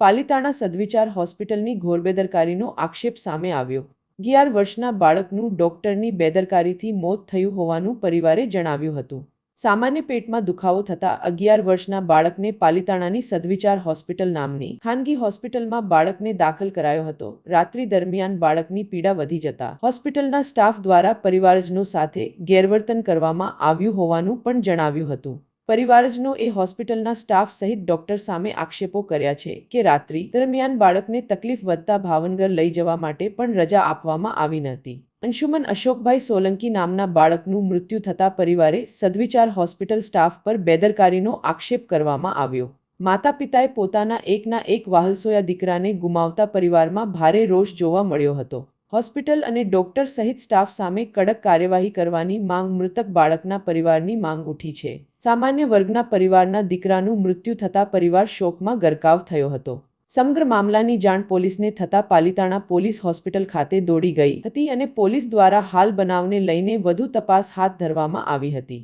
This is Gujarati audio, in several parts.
પાલિતાણા સદવિચાર હોસ્પિટલની ઘોર બેદરકારીનો આક્ષેપ સામે આવ્યો. અગિયાર વર્ષના બાળકનું ડોક્ટરની બેદરકારીથી મોત થયું હોવાનું પરિવારે જણાવ્યું હતું. સામાન્ય પેટમાં દુખાવો થતા અગિયાર વર્ષના બાળકને પાલિતાણાની સદવિચાર હોસ્પિટલ નામની ખાનગી હોસ્પિટલમાં બાળકને દાખલ કરાયો હતો. રાત્રિ દરમિયાન બાળકની પીડા વધી જતા હોસ્પિટલના સ્ટાફ દ્વારા પરિવારજનો સાથે ગેરવર્તન કરવામાં આવ્યું હોવાનું પણ જણાવ્યું હતું. પરિવારજનો એ હોસ્પિટલના સ્ટાફ સહિત ડોક્ટર સામે આક્ષેપો કર્યા છે કે રાત્રિ દરમિયાન બાળકને તકલીફ વધતા ભાવનગર લઈ જવા માટે પણ રજા આપવામાં આવી નહોતી અંશુમન અશોકભાઈ સોલંકી નામના બાળકનું મૃત્યુ થતા પરિવારે સદવિચાર હોસ્પિટલ સ્ટાફ પર બેદરકારીનો આક્ષેપ કરવામાં આવ્યો. માતા પિતાએ પોતાના એકના એક વાહલસોયા દીકરાને ગુમાવતા પરિવારમાં ભારે રોષ જોવા મળ્યો હતો. હોસ્પિટલ અને ડોક્ટર સહિત સ્ટાફ સામે કડક કાર્યવાહી કરવાની માંગ મૃતક બાળકના પરિવારની માંગ ઉઠી છે. સામાન્ય વર્ગના પરિવારના દીકરાનું મૃત્યુ થતા પરિવાર શોકમાં ગરકાવ થયો હતો. સમગ્ર મામલાની જાણ પોલીસને થતા પાલિતાણા પોલીસ હોસ્પિટલ ખાતે દોડી ગઈ હતી અને પોલીસ દ્વારા હાલ બનાવને લઈને વધુ તપાસ હાથ ધરવામાં આવી હતી.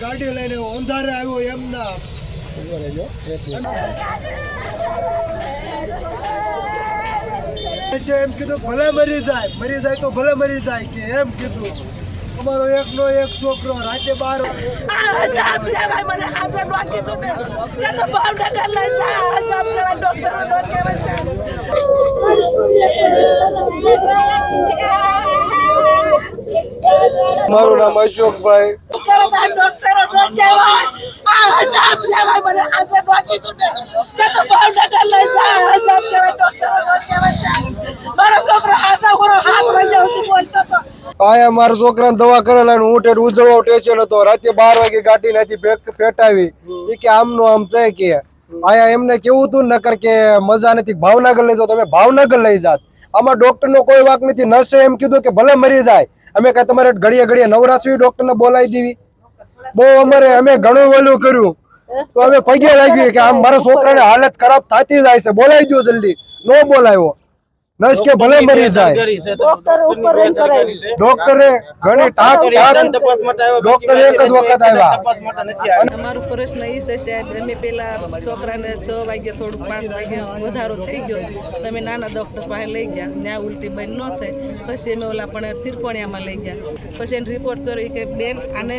ગાડી લઈને અંધારે આવ્યો એમ ના એમ કીધું, ભલે મરી જાય. મરી જાય તો ભલે મરી જાય કે એમ કીધું. અમારો એકનો એક છોકરો રાતે બાર નો ને ડોક્ટરો નો મારું નામ અશોકભાઈ. આયા મારા છોકરાને દવા કરેલા હું ટેટ ઉજળવા સ્ટેશન હતો. રાતે બાર વાગે ગાટી નાથી પેટાવી એ કે આમનું આમ છે કે. આયા એમને કેવું હતું નકર કે મજા નથી. ભાવનગર લઈ જાઓ તમે ભાવનગર લઈ જાત. આમાં ડોક્ટર નો કોઈ વાક નથી. નર્સે એમ કીધું કે ભલે મરી જાય અમે કાંઈ તમારે ઘડીએ ઘડીએ નવરાશી ડોક્ટરને બોલાવી દેવી. બહુ અમારે અમે ઘણું ઓલું કર્યું. તો અમે પગે લાગ્યું કે આમ મારા છોકરાને હાલત ખરાબ થતી જાય છે. બોલાવી દો જલ્દી. નો બોલાવ્યો. નસ કે ભલે મરી જાય. ડોક્ટર ઘણી ટાક ટાક ડોક્ટર એક જ વખત આવ્યા. અમારો પ્રશ્ન એ છે સાહેબ અમે પેલા છોકરાને છ વાગે થોડુંક પાંચ વાગે વધારો થઈ ગયો. તમે નાના ડોક્ટર પાસે લઈ ગયા. ત્યાં ઉલટી બન ન થઈ. પછી અમે ઓલા પણ તિરપણિયામાં લઈ ગયા. પછી એને રિપોર્ટ કર્યો કે બેન આને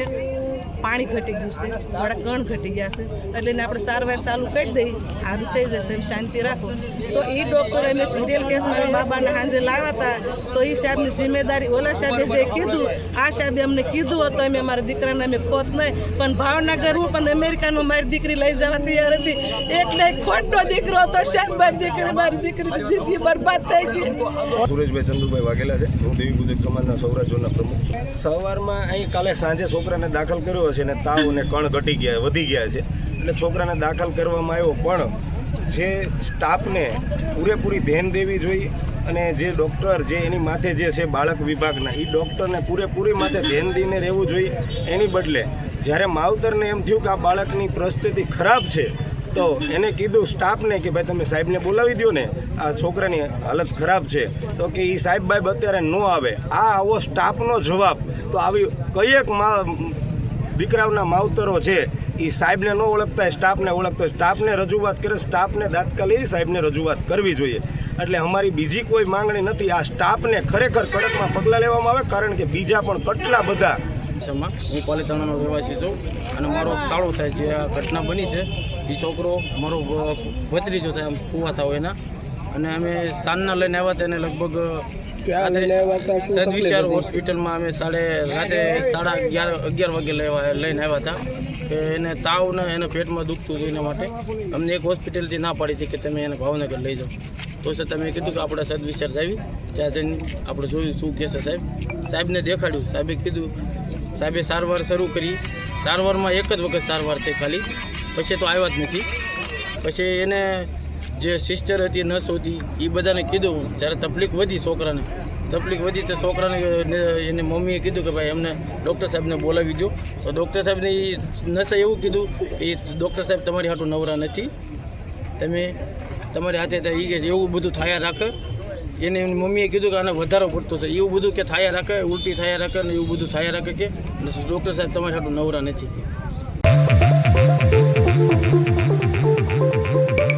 પાણી ઘટી ગયું છે થોડા કણ ઘટી ગયા છે, એટલે એને આપણે સારવાર ચાલુ કરી દઈ સારું થઈ જશે તમે શાંતિ રાખો. તો એ ડૉક્ટર અમે સિરિયલ કેસમાં અમે બાબાને સાંજે લાવ્યા હતા, તો એ સાહેબની જિમ્મેદારી ઓલા સાહેબે જે કીધું, આ સાહેબે અમને કીધું હતું, અમે અમારા દીકરાને અમે ખોત નહીં, પણ ભાવનગર હું પણ અમેરિકાનું મારી દીકરી લઈ જવા તૈયાર હતી. એટલે ખોટનો દીકરો હતો સાહેબ, મારી દીકરી મારી દીકરી જિંદગી બરબાદ થઈ ગઈ. સુરેશભાઈ ચંદુભાઈ વાઘેલા છે, હું દેવી પૂજક સમાજના સૌરાષ્ટ્રના પ્રમુખ સવારમાં અહીં કાલે સાંજે છોકરાને દાખલ કર્યો છે ને તાવ અને કણ ઘટી ગયા, વધી ગયા છે. એટલે છોકરાને દાખલ કરવામાં આવ્યો, પણ જે સ્ટાફને પૂરેપૂરી ધ્યાન દેવી જોઈએ અને જે ડૉક્ટર જે એની માથે જે છે બાળક વિભાગના એ ડૉક્ટરને પૂરેપૂરી માથે ધ્યાન દઈને રહેવું જોઈએ. એની બદલે જ્યારે માવતરને એમ થયું કે આ બાળકની પરિસ્થિતિ ખરાબ છે, તો એને કીધું સ્ટાફને કે ભાઈ તમે સાહેબને બોલાવી દો ને, આ છોકરાની હાલત ખરાબ છે. તો કે એ સાહેબ બાઈબ અત્યારે ન આવે. આ આવો સ્ટાફનો જવાબ. તો આવી કઈ મા દીકરાઓના માવતરો છે, એ સાહેબને ન ઓળખતા સ્ટાફને ઓળખતો સ્ટાફને રજૂઆત કરે, સ્ટાફને તાત્કાલિક સાહેબને રજૂઆત કરવી જોઈએ. એટલે અમારી બીજી કોઈ માંગણી નથી. આ સ્ટાફને ખરેખર કડકમાં પગલાં લેવામાં આવે, કારણ કે બીજા પણ કેટલા બધા હું પાલિતાણાનો રહેવાસી છું અને મારો સાળો થાય જે આ ઘટના બની છે. એ છોકરો મારો ભત્રીજો થાય, આમ કુવા થાવ એના. અને અમે સાંજના લઈને આવ્યા તેને લગભગ સદવિચાર હોસ્પિટલમાં અમે સાડે રાતે સાડા અગિયાર અગિયાર વાગે લેવા લઈને આવ્યા હતા. કે એને તાવ ને એને પેટમાં દુખતું હતું એના માટે. અમને એક હોસ્પિટલથી ના પાડી હતી કે તમે એને ભાવનગર લઈ જાઓ. તો સર તમે કીધું કે આપણે સદવિચાર જાવી. ત્યાં જઈને આપણે જોયું શું કહે છે સાહેબ. સાહેબને દેખાડ્યું. સાહેબે કીધું સાહેબે સારવાર શરૂ કરી. સારવારમાં એક જ વખત સારવાર થઈ ખાલી. પછી તો આવ્યા જ નથી. પછી એને જે સિસ્ટર હતી નર્સ હતી એ બધાને કીધું જ્યારે તકલીફ વધી છોકરાને, તકલીફ વધી તો છોકરાને એને મમ્મીએ કીધું કે ભાઈ એમને ડૉક્ટર સાહેબને બોલાવી દો તો ડૉક્ટર સાહેબને એ નસે એવું કીધું એ ડૉક્ટર સાહેબ તમારી હાટું નવરા નથી. તમે તમારી હાથે એ એવું બધું થયા રાખે. એને એની મમ્મીએ કીધું કે આને વધારો પડતો છે. એવું બધું કે થયા રાખે, ઉલટી થયા રાખે ને એવું બધું થયા રાખે કે ડૉક્ટર સાહેબ તમારી હાટું નવરા નથી.